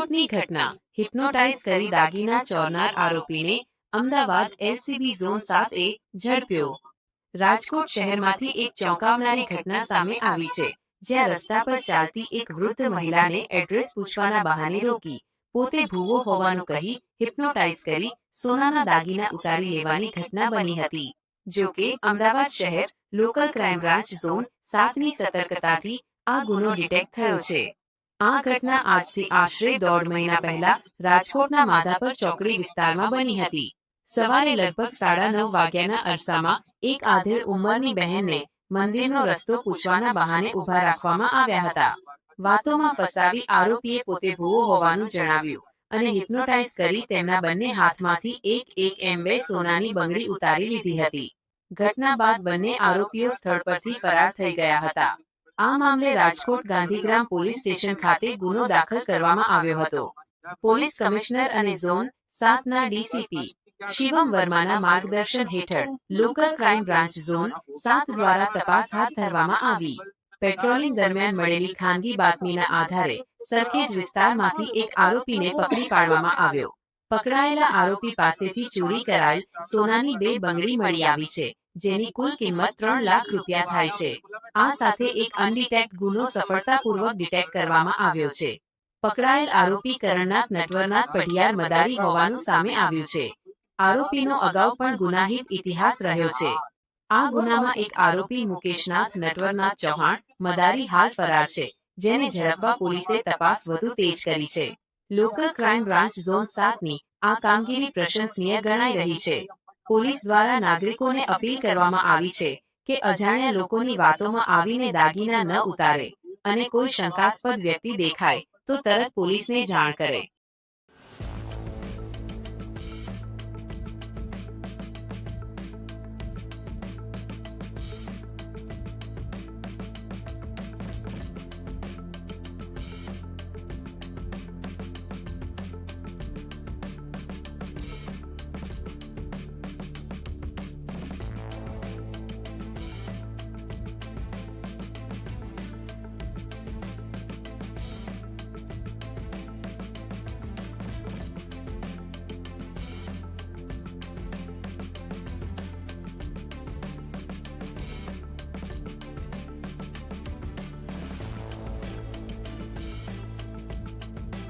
રાજકોટની ઘટના. હિપ્નોટાઇઝ કરી દાગીના ચોરનાર આરોપીને અમદાવાદ એલસીબી ઝોન સાતે ઝડપ્યો. રાજકોટ શહેરમાંથી એક ચોંકાવનારી ઘટના સામે આવી છે જ્યાં રસ્તા પર ચાલતી એક વૃદ્ધ મહિલાને એડ્રેસ પૂછવાના બહાને રોકી પોતે ભૂવો હોવાનું કહી હિપ્નોટાઇઝ કરી સોનાના દાગીના ઉતારી લેવાની ઘટના બની હતી. જો કે અમદાવાદ શહેર લોકલ ક્રાઇમ બ્રાન્ચ ઝોન સાતની સતર્કતાથી આ ગુનો ડિટેક્ટ થયો છે. આ ઘટના આજથી આશરે દોઢ મહિના પહેલા રાજકોટના માધાપર ચોકડી વિસ્તારમાં બની હતી. સવારે લગભગ સાડા નવ વાગ્યાના અરસામાં એક આધેડ ઉંમરની બહેનને મંદિરનો રસ્તો પૂછવાના બહાને ઊભા રાખવામાં આવ્યા હતા. વાતોમાં ફસાવી આરોપીએ પોતે ભૂવો હોવાનું જણાવ્યું અને હિપ્નોટાઇઝ કરી તેમના બંને હાથમાંથી એક એક એમ બે સોનાની બંગડી ઉતારી લીધી હતી. ઘટના બાદ બંને આરોપીઓ સ્થળ પરથી ફરાર થઈ ગયા હતા. આ મામલે રાજકોટ ગાંધીગ્રામ પોલીસ સ્ટેશન ખાતે ગુનો દાખલ કરવામાં આવ્યો હતો. પોલીસ કમિશનર અને ઝોન સાતના ડીસીપી શિવમ વર્માના માર્ગદર્શન હેઠળ લોકલ ક્રાઇમ બ્રાન્ચ ઝોન સાત દ્વારા તપાસ હાથ ધરવામાં આવી. પેટ્રોલિંગ દરમિયાન મળેલી ખાનગી બાતમીના આધારે સરખેજ વિસ્તારમાંથી એક આરોપીને પકડી પાડવામાં આવ્યો. પકડાયેલા આરોપી પાસેથી ચોરી કરાયેલ સોનાની બે બંગડી મળી આવી છે, જેની કુલ કિંમત ત્રણ લાખ રૂપિયા થાય છે. આ સાથે એક અનડિટેક્ટ ગુનો સફળતાપૂર્વક ડિટેક્ટ કરવામાં આવ્યો છે. પકડાયેલ આરોપી કરણનાથ નટવરનાથ પઢિયાર મદારી હોવાનું સામે આવ્યું છે. આરોપીનો અગાઉ પણ ગુનાહિત ઇતિહાસ રહ્યો છે. આ ગુનામાં એક આરોપી મુકેશનાથ નટવરનાથ ચૌહાણ મદારી હાલ ફરાર છે જેને ઝડપવા પોલીસે તપાસ વધુ તેજ કરી છે. લોકલ ક્રાઇમ બ્રાન્ચ ઝોન સાતની આ કામગીરી પ્રશંસનીય ગણાઈ રહી છે. પોલીસ દ્વારા નાગરિકોને અપીલ કરવામાં આવી છે કે અજાણ્યા લોકોની વાતોમાં આવીને દાગીના ન ઉતારે અને કોઈ શંકાસ્પદ વ્યક્તિ દેખાય તો તરત પોલીસને જાણ કરે.